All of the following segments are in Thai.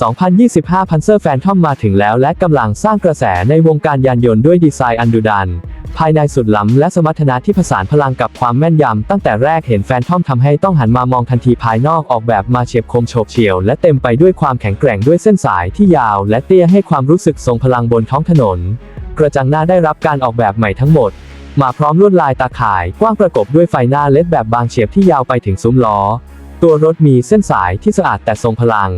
2025 Panzer Phantom มาถึงแล้วและกำลังสร้างกระแสในวงการยานยนต์ด้วยดีไซน์อันดุดัน ภายในสุดล้ำและสมรรถนะที่ผสานพลังกับความแม่นยำตั้งแต่แรกเห็นแฟนทอมทำให้ต้องหันมามองทันทีภายนอกออกแบบมาเฉียบคมโฉบเฉี่ยว และเต็มไปด้วยความแข็งแกร่งด้วยเส้นสายที่ยาวและเตี้ยให้ความรู้สึกทรงพลังบนท้องถนน กระจังหน้าได้รับการออกแบบใหม่ทั้งหมด มาพร้อมลวดลายตาข่าย กว้างประกบด้วยไฟหน้าเลดแบบบางเฉียบที่ยาวไปถึงซุ้มล้อ ตัวรถมีเส้นสายที่สะอาดแต่ทรงพลัง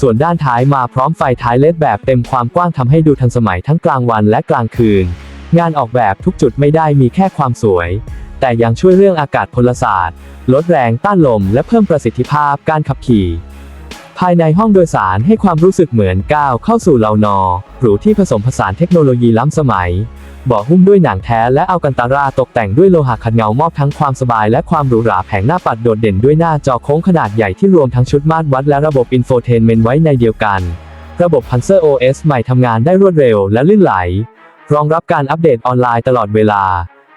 ส่วนด้านท้ายมาพร้อมไฟท้ายเลดแบบเต็มความกว้างทำให้ดูทันสมัยทั้งกลางวันและกลางคืน งานออกแบบทุกจุดไม่ได้มีแค่ความสวย แต่ยังช่วยเรื่องอากาศพลศาสตร์ ลดแรงต้านลมและเพิ่มประสิทธิภาพการขับขี่ ภายในห้องโดยสารให้ความรู้สึกเหมือนก้าวเข้าสู่เลานอหรูที่ผสมผสานเทคโนโลยีล้ำสมัยเบาะหุ้มด้วยหนังแท้และอัลกันตาราตกแต่งด้วยโลหะขัดเงามอบทั้งความสบายและความหรูหราแผงหน้าปัดโดดเด่นด้วยหน้าจอโค้งขนาดใหญ่ที่รวมทั้งชุดมาตรวัดและระบบอินโฟเทนเมนต์ไว้ในเดียวกัน ระบบ Panzer OS ใหม่ทำงานได้รวดเร็วและลื่นไหล รองรับการอัปเดตออนไลน์ตลอดเวลา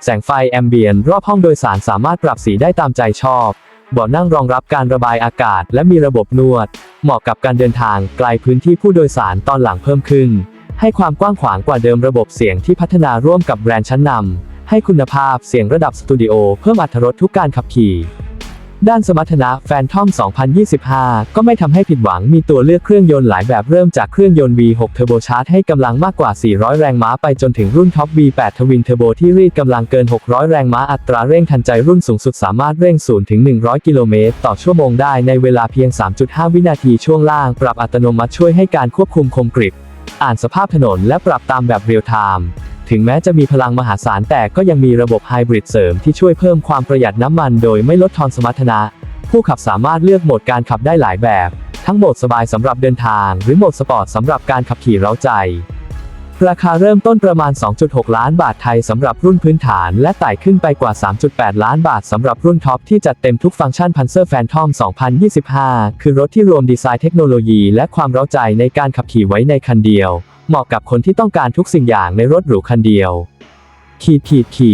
แสงไฟแอมเบียนรอบห้องโดยสารสามารถปรับสีได้ตามใจชอบ บาะนั่งรองรับการระบายอากาศ และมีระบบนวด เหมาะกับการเดินทางไกลพื้นที่ผู้โดยสารตอนหลังเพิ่มขึ้น ให้ความกว้างขวางกว่าเดิมระบบเสียงที่พัฒนาร่วมกับแบรนด์ชั้นนำให้คุณภาพเสียงระดับสตูดิโอเพิ่มอรรถรสทุกการขับขี่ ด้านสมรรถนะแฟนทอม 2025 ก็ไม่ทำให้ผิดหวังมีตัวเลือกเครื่องยนต์หลายแบบเริ่มจากเครื่องยนต์ V6 Turbo Charge ให้กำลังมากกว่า 400 แรงม้าไปจนถึงรุ่นท็อป V8 Twin Turbo ที่รีดกำลังเกิน 600 แรงม้าอัตราเร่งทันใจรุ่นสูงสุดสามารถเร่ง 0 ถึง 100 กิโลเมตร ต่อชั่วโมงได้ในเวลาเพียง 3.5 วินาทีช่วงล่าง ปรับอัตโนมัติช่วยให้การควบคุมคมกริบ อ่านสภาพถนนและปรับตามแบบเรียลไทม์ถึงแม้จะมีพลังมหาศาลแต่ก็ยังมีระบบไฮบริดเสริมที่ช่วยเพิ่มความประหยัดน้ำมันโดยไม่ลดทอนสมรรถนะ ผู้ขับสามารถเลือกโหมดการขับได้หลายแบบ ทั้งโหมดสบายสำหรับเดินทาง หรือโหมดสปอร์ตสำหรับการขับขี่เร้าใจ ราคาเริ่มต้นประมาณ 2.6 ล้านบาทไทยสำหรับรุ่นพื้นฐาน และไต่ขึ้นไปกว่า 3.8 ล้านบาทสำหรับรุ่นท็อปที่จัดเต็มทุกฟังก์ชัน Panzer Phantom 2025 คือรถที่รวมดีไซน์เทคโนโลยี และความเร้าใจในการขับขี่ไว้ในคันเดียว เหมาะกับคนที่ต้องการทุกสิ่งอย่างในรถหรูคันเดียว ขีดขีดขีด